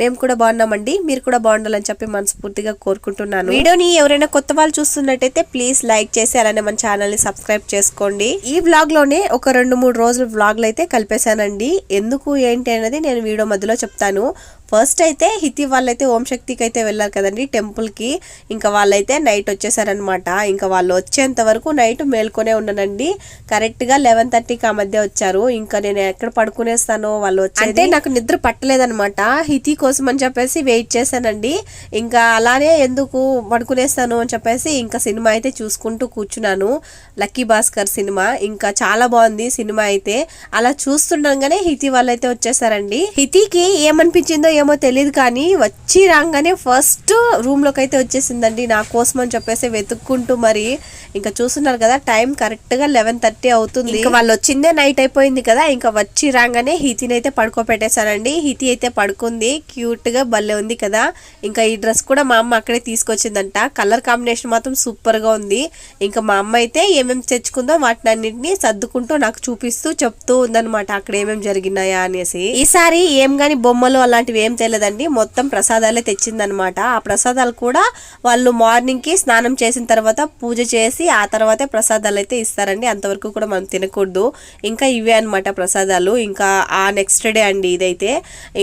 మేము కూడా బాగున్నామండి. మీరు కూడా బాగుండాలని చెప్పి మనస్ఫూర్తిగా కోరుకుంటున్నాను. వీడియోని ఎవరైనా కొత్త వాళ్ళు చూస్తున్నట్టయితే ప్లీజ్ లైక్ చేసి అలానే మన ఛానల్ని సబ్స్క్రైబ్ చేసుకోండి. ఈ వ్లాగ్లోనే ఒక రెండు మూడు రోజులు వ్లాగ్లు అయితే కలిపేశానండి. ఎందుకు ఏంటి అనేది నేను వీడియో మధ్యలో చెప్తాను. ఫస్ట్ అయితే హితి వాళ్ళైతే ఓం శక్తికి అయితే వెళ్ళారు కదండి టెంపుల్కి. ఇంకా వాళ్ళైతే నైట్ వచ్చేసారనమాట ఇంకా వాళ్ళు వచ్చేంత వరకు నైట్ మేల్కొనే ఉన్నానండి కరెక్ట్గా లెవెన్ థర్టీకి ఆ మధ్య వచ్చారు. ఇంకా నేను ఎక్కడ పడుకునేస్తానో వాళ్ళు వచ్చి అంటే నాకు నిద్ర పట్టలేదనమాట హితి కోసం అని చెప్పేసి వెయిట్ చేశానండి. ఇంకా అలానే ఎందుకు పడుకునేస్తాను అని చెప్పేసి ఇంకా సినిమా అయితే చూసుకుంటూ కూర్చున్నాను. లక్కీ భాస్కర్ సినిమా. ఇంకా చాలా బాగుంది సినిమా అయితే. అలా చూస్తుండగానే హితి వాళ్ళైతే వచ్చేసారండి. హితికి ఏమనిపించిందో ఏమో తెలియదు కానీ వచ్చి రాగానే ఫస్ట్ రూమ్లోకి అయితే వచ్చేసిందండి నా కోసం అని చెప్పేసి వెతుక్కుంటూ మరి. ఇంకా చూస్తున్నారు కదా టైం కరెక్ట్గా లెవెన్ థర్టీ అవుతుంది. ఇంకా వాళ్ళు వచ్చిందే నైట్ అయిపోయింది కదా ఇంకా వచ్చి రాగానే హితిని అయితే పడుకోబెట్టేశానండి హితి అయితే పడుకుంది. క్యూట్గా భలే ఉంది కదా. ఇంకా ఈ డ్రెస్ కూడా మా అమ్మ అక్కడే తీసుకొచ్చిందంట. కలర్ కాంబినేషన్ మాత్రం సూపర్గా ఉంది. ఇంకా మా అమ్మ అయితే ఏమేమి తెచ్చుకుందో వాటిని అన్నింటినీ సర్దుకుంటూ నాకు చూపిస్తూ చెప్తూ ఉందన్నమాట అక్కడ ఏమేమి జరిగినాయా అనేసి. ఈసారి ఏం కానీ బొమ్మలు అలాంటివి ఏం తెలియదండి మొత్తం ప్రసాదాలే తెచ్చిందనమాట ఆ ప్రసాదాలు కూడా వాళ్ళు మార్నింగ్కి స్నానం చేసిన తర్వాత పూజ చేసి ఆ తర్వాతే ప్రసాదాలు అయితే ఇస్తారండి. అంతవరకు కూడా మనం తినకూడదు. ఇంకా ఇవే అనమాట ప్రసాదాలు. ఇంకా ఆ నెక్స్ట్ డే అండి ఇదైతే.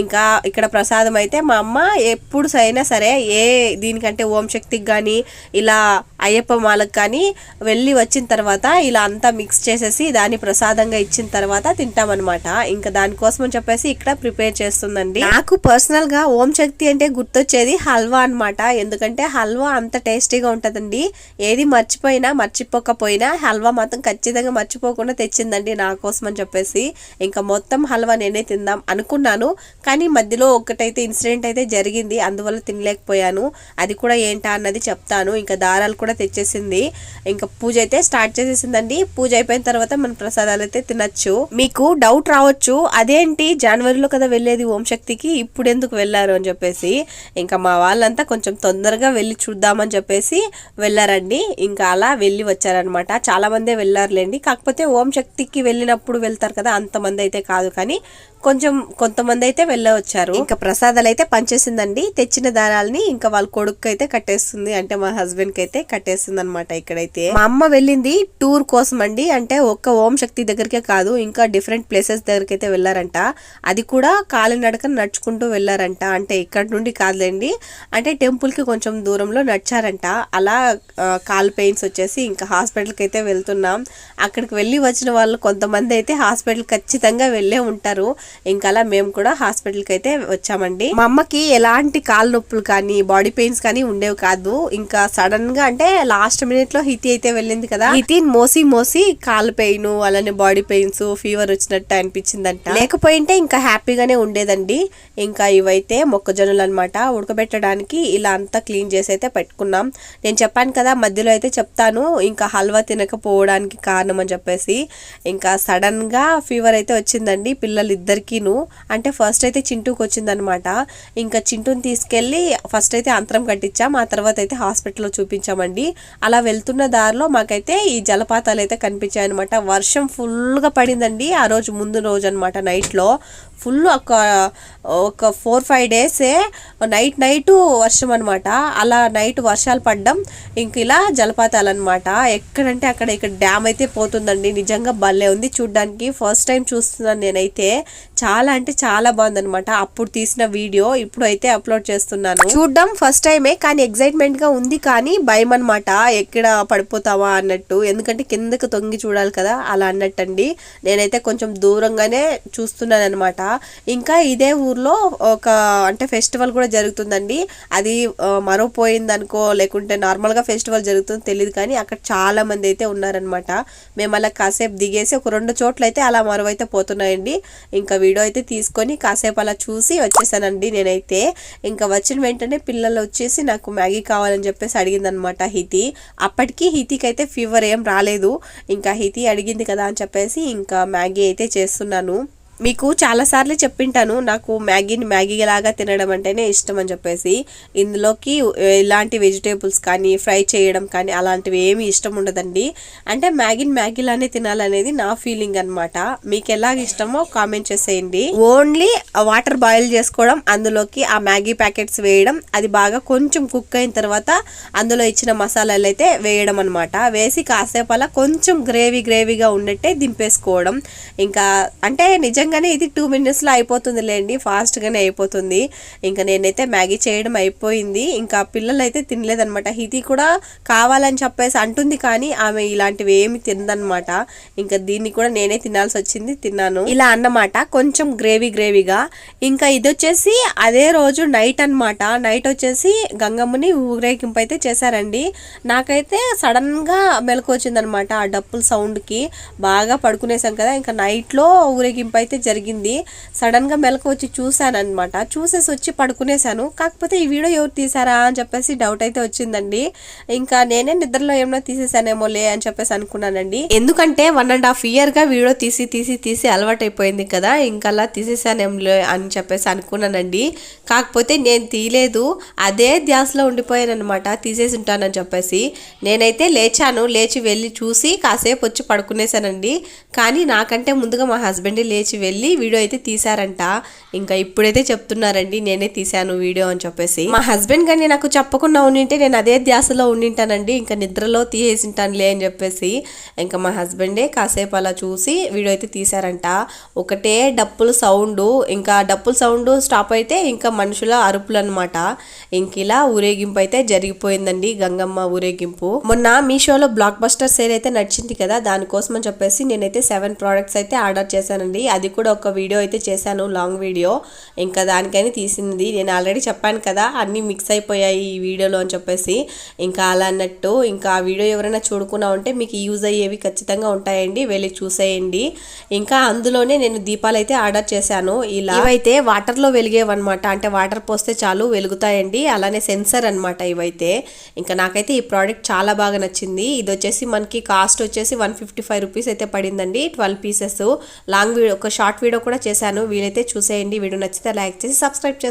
ఇంకా ఇక్కడ ప్రసాదం అయితే మా అమ్మ ఎప్పుడు అయినా సరే ఏ దీనికంటే ఓం శక్తికి కానీ ఇలా అయ్యప్ప మాలకు కానీ వెళ్ళి వచ్చిన తర్వాత ఇలా అంతా మిక్స్ చేసేసి దాన్ని ప్రసాదంగా ఇచ్చిన తర్వాత తింటామన్నమాట. ఇంకా దానికోసం అని చెప్పేసి ఇక్కడ ప్రిపేర్ చేస్తుందండి. నాకు పర్సనల్గా ఓం శక్తి అంటే గుర్తొచ్చేది హల్వా అన్నమాట. ఎందుకంటే హల్వా అంత టేస్టీగా ఉంటుందండి. ఏది మర్చిపోయినా మర్చిపోకపోయినా హల్వా మాత్రం ఖచ్చితంగా మర్చిపోకుండా తెచ్చిందండి నా కోసం అని చెప్పేసి. ఇంకా మొత్తం హల్వా నేనే తిందాం అనుకున్నాను. కానీ మధ్యలో ఒకటైతే అయితే ఇన్సిడెంట్ అయితే జరిగింది అందువల్ల తినలేకపోయాను. అది కూడా ఏంటా అన్నది చెప్తాను. ఇంకా దారాలు కూడా తెచ్చేసింది. ఇంకా పూజ అయితే స్టార్ట్ చేసేసిందండి. పూజ అయిపోయిన తర్వాత మన ప్రసాదాలు అయితే తినచ్చు. మీకు డౌట్ రావచ్చు అదేంటి? జనవరిలో కదా వెళ్ళేది ఓం శక్తికి ఇప్పుడు ఎందుకు వెళ్ళారు? అని చెప్పేసి. ఇంకా మా వాళ్ళంతా కొంచెం తొందరగా వెళ్ళి చూద్దామని చెప్పేసి వెళ్ళారండి. ఇంకా అలా వెళ్ళి వచ్చారనమాట చాలా మందే వెళ్ళారులేండి. కాకపోతే ఓం శక్తికి వెళ్ళినప్పుడు వెళ్తారు కదా అంతమంది అయితే కాదు. కానీ కొంచెం కొంతమంది అయితే వెళ్ళవచ్చారు. ఇంకా ప్రసాదాలు అయితే పనిచేసిందండి తెచ్చిన దారాలని ఇంకా వాళ్ళ కొడుకు అయితే కట్టేస్తుంది. అంటే మా హస్బెండ్కి అయితే కట్టేస్తుంది అనమాట ఇక్కడైతే. మా అమ్మ వెళ్ళింది టూర్ కోసం అండి అంటే ఒక్క ఓం శక్తి దగ్గరికే కాదు ఇంకా డిఫరెంట్ ప్లేసెస్ దగ్గరికి అయితే వెళ్ళారంట. అది కూడా కాలినడక నడుచుకుంటూ వెళ్ళారంట. అంటే ఇక్కడ నుండి కాదులేండి. అంటే టెంపుల్కి కొంచెం దూరంలో నడిచారంట. అలా కాల్ పెయిన్స్ వచ్చేసి ఇంకా హాస్పిటల్కి అయితే వెళ్తున్నాం. అక్కడికి వెళ్ళి వచ్చిన వాళ్ళు కొంతమంది అయితే హాస్పిటల్ ఖచ్చితంగా వెళ్ళే ఉంటారు. ఇంకా అలా మేము కూడా హాస్పిటల్కి అయితే వచ్చామండి. మా అమ్మకి ఎలాంటి కాలు నొప్పులు కానీ బాడీ పెయిన్స్ కానీ ఉండేవి కాదు. ఇంకా సడన్గా అంటే లాస్ట్ మినిట్లో హితి అయితే వెళ్ళింది కదా. హితి మోసి మోసి కాలు పెయిన్ అలానే బాడీ పెయిన్స్ ఫీవర్ వచ్చినట్టు అనిపించిందంట. లేకపోయింటే ఇంకా హ్యాపీగానే ఉండేదండి. ఇంకా ఇవైతే మొక్కజొన్నలు అనమాట ఉడకబెట్టడానికి ఇలా అంతా క్లీన్ చేసి అయితే పెట్టుకున్నాం. నేను చెప్పాను కదా మధ్యలో అయితే చెప్తాను. ఇంకా హల్వా తినకపోవడానికి కారణం అని చెప్పేసి. ఇంకా సడన్గా ఫీవర్ అయితే వచ్చిందండి. పిల్లలు వర్కిను అంటే ఫస్ట్ అయితే చింటూకి వచ్చిందనమాట. ఇంకా చింటూని తీసుకెళ్ళి ఫస్ట్ అయితే అంతరం కట్టించాం. ఆ తర్వాత అయితే హాస్పిటల్లో చూపించామండి. అలా వెళ్తున్న దారిలో మాకైతే ఈ జలపాతాలు అయితే కనిపించాయి అనమాట వర్షం ఫుల్గా పడిందండి ఆ రోజు ముందు రోజు అనమాట నైట్లో. ఫుల్ ఒక ఒక ఫోర్ ఫైవ్ డేసే నైట్ నైట్ వర్షం అనమాట. అలా నైట్ వర్షాలు పడ్డం ఇంక ఇలా జలపాతాలు అనమాట ఎక్కడంటే అక్కడ ఇక్కడ డ్యామ్ అయితే పోతుందండి. నిజంగా భలే ఉంది. చూడ్డానికి ఫస్ట్ టైం చూస్తున్నాను నేనైతే. చాలా అంటే చాలా బాగుందనమాట అప్పుడు తీసిన వీడియో ఇప్పుడు అయితే అప్లోడ్ చేస్తున్నాను. చూడడం ఫస్ట్ టైమే కానీ ఎక్సైట్మెంట్గా ఉంది కానీ భయం అనమాట ఎక్కడ పడిపోతావా అన్నట్టు. ఎందుకంటే కిందకు తొంగి చూడాలి కదా అలా అన్నట్టండి. నేనైతే కొంచెం దూరంగానే చూస్తున్నాను అనమాట ఇంకా ఇదే ఊర్లో ఒక అంటే ఫెస్టివల్ కూడా జరుగుతుందండి. అది ఆ, అనుకో లేకుంటే నార్మల్గా ఫెస్టివల్ జరుగుతుందో తెలియదు కానీ అక్కడ చాలా మంది అయితే ఉన్నారనమాట మేము అలా కాసేపు దిగేసి ఒక రెండు చోట్ల అయితే అలా మరవైతే పోతున్నాయండి. ఇంకా వీడియో అయితే తీసుకొని కాసేపు అలా చూసి వచ్చేసానండి నేనైతే. ఇంకా వచ్చిన వెంటనే పిల్లలు వచ్చేసి నాకు మ్యాగీ కావాలని చెప్పేసి అడిగిందనమాట హితి. అప్పటికి హితికి అయితే ఫీవర్ ఏం రాలేదు. ఇంకా హితి అడిగింది కదా అని చెప్పేసి ఇంకా మ్యాగీ అయితే చేస్తున్నాను. మీకు చాలా సార్లు చెప్పింటాను నాకు మ్యాగీని మ్యాగీ లాగా తినడం అంటేనే ఇష్టం అని చెప్పేసి. ఇందులోకి ఇలాంటి వెజిటేబుల్స్ కానీ ఫ్రై చేయడం కానీ అలాంటివి ఏమి ఇష్టం ఉండదండి. అంటే మ్యాగీని మ్యాగీలానే తినాలనేది నా ఫీలింగ్ అన్నమాట. మీకు ఎలాగ ఇష్టమో కామెంట్ చేసేయండి. ఓన్లీ వాటర్ బాయిల్ చేసుకోవడం అందులోకి ఆ మ్యాగీ ప్యాకెట్స్ వేయడం అది బాగా కొంచెం కుక్ అయిన తర్వాత అందులో ఇచ్చిన మసాలాలు అయితే వేయడం అనమాట వేసి కాసేపు అలా కొంచెం గ్రేవీ గ్రేవీగా ఉండేట్టే దింపేసుకోవడం. ఇంకా అంటే నిజంగా నిజంగానే ఇది టూ మినిట్స్లో అయిపోతుంది లేండి ఫాస్ట్గానే అయిపోతుంది. ఇంకా నేనైతే మ్యాగీ చేయడం అయిపోయింది. ఇంకా పిల్లలు అయితే తినలేదనమాట హితి కూడా కావాలని చెప్పేసి అంటుంది కానీ ఆమె ఇలాంటివి ఏమి తిందనమాట ఇంకా దీన్ని కూడా నేనే తినాల్సి వచ్చింది తిన్నాను. ఇలా అన్నమాట కొంచెం గ్రేవీ గ్రేవీగా. ఇంకా ఇది వచ్చేసి అదే రోజు నైట్ అన్నమాట. నైట్ వచ్చేసి గంగమ్మని ఊరేగింపు అయితే చేశారండి. నాకైతే సడన్గా మెలకు వచ్చిందనమాట ఆ డప్పుల సౌండ్కి బాగా పడుకునేసాం కదా ఇంకా నైట్లో ఊరేగింపు అయితే జరిగింది. సడన్గా మెలకు వచ్చి చూశాను అనమాట చూసేసి వచ్చి పడుకునేసాను కాకపోతే ఈ వీడియో ఎవరు తీసారా అని చెప్పేసి డౌట్ అయితే వచ్చిందండి. ఇంకా నేనే నిద్రలో ఏమైనా తీసేసానేమోలే అని చెప్పేసి అనుకున్నానండి. ఎందుకంటే వన్ అండ్ హాఫ్ ఇయర్గా వీడియో తీసి తీసి తీసి అలవాటైపోయింది కదా. ఇంకా అలా తీసేసానేమోలే అని చెప్పేసి అనుకున్నానండి. కాకపోతే నేను తీయలేదు. అదే ధ్యాసలో ఉండిపోయాను అనమాట తీసేసి ఉంటానని చెప్పేసి. నేనైతే లేచాను. లేచి వెళ్ళి చూసి కాసేపు వచ్చి పడుకునేసానండి కానీ నాకంటే ముందుగా మా హస్బెండ్ లేచి వెళ్ళి వీడియో అయితే తీశారంట. ఇంకా ఇప్పుడైతే చెప్తున్నారండి నేనే తీశాను వీడియో అని చెప్పేసి. మా హస్బెండ్ కానీ నాకు చెప్పకుండా ఉండింటే నేను అదే ధ్యాసలో ఉండింటానండి. ఇంకా నిద్రలో తీసేసింటానులే అని చెప్పేసి. ఇంకా మా హస్బెండే కాసేపు అలా చూసి వీడియో అయితే తీశారంట. ఒకటే డప్పుల సౌండ్ ఇంకా డప్పుల సౌండ్ స్టాప్ అయితే ఇంకా మనుషుల అరుపులు అనమాట ఇంక ఇలా ఊరేగింపు అయితే జరిగిపోయిందండి గంగమ్మ ఊరేగింపు. మొన్న మీషోలో బ్లాక్ బస్టర్ సేల్ అయితే నడిచింది కదా దానికోసం అని చెప్పేసి నేనైతే సెవెన్ ప్రోడక్ట్స్ అయితే ఆర్డర్ చేశానండి. అది కూడా ఒక వీడియో అయితే చేశాను లాంగ్ వీడియో ఇంకా దానికని తీసింది. నేను ఆల్రెడీ చెప్పాను కదా అన్నీ మిక్స్ అయిపోయాయి ఈ వీడియోలో అని చెప్పేసి. ఇంకా అలా అన్నట్టు ఇంకా ఆ వీడియో ఎవరైనా చూడకుండా ఉంటే మీకు యూజ్ అయ్యేవి ఖచ్చితంగా ఉంటాయండి. వెళ్ళి చూసేయండి. ఇంకా అందులోనే నేను దీపాలు అయితే ఆర్డర్ చేశాను. ఇలా ఇవైతే వాటర్లో వెలిగేవన్నమాట. అంటే వాటర్ పోస్తే చాలు వెలుగుతాయండి. అలానే సెన్సర్ అనమాట ఇవైతే. ఇంకా నాకైతే ఈ ప్రోడక్ట్ చాలా బాగా నచ్చింది. ఇది వచ్చేసి మనకి కాస్ట్ వచ్చేసి వన్ ఫిఫ్టీ ఫైవ్ రూపీస్ అయితే పడిందండి. ట్వెల్వ్ పీసెస్ లాంగ్ వీడియో ఒక షార్ట్ వీడియో కూడా చేశాను. వీలైతే చూసేయండి. వీడియో నచ్చితే లైక్ చేసి సబ్స్క్రైబ్ చేసుకోండి.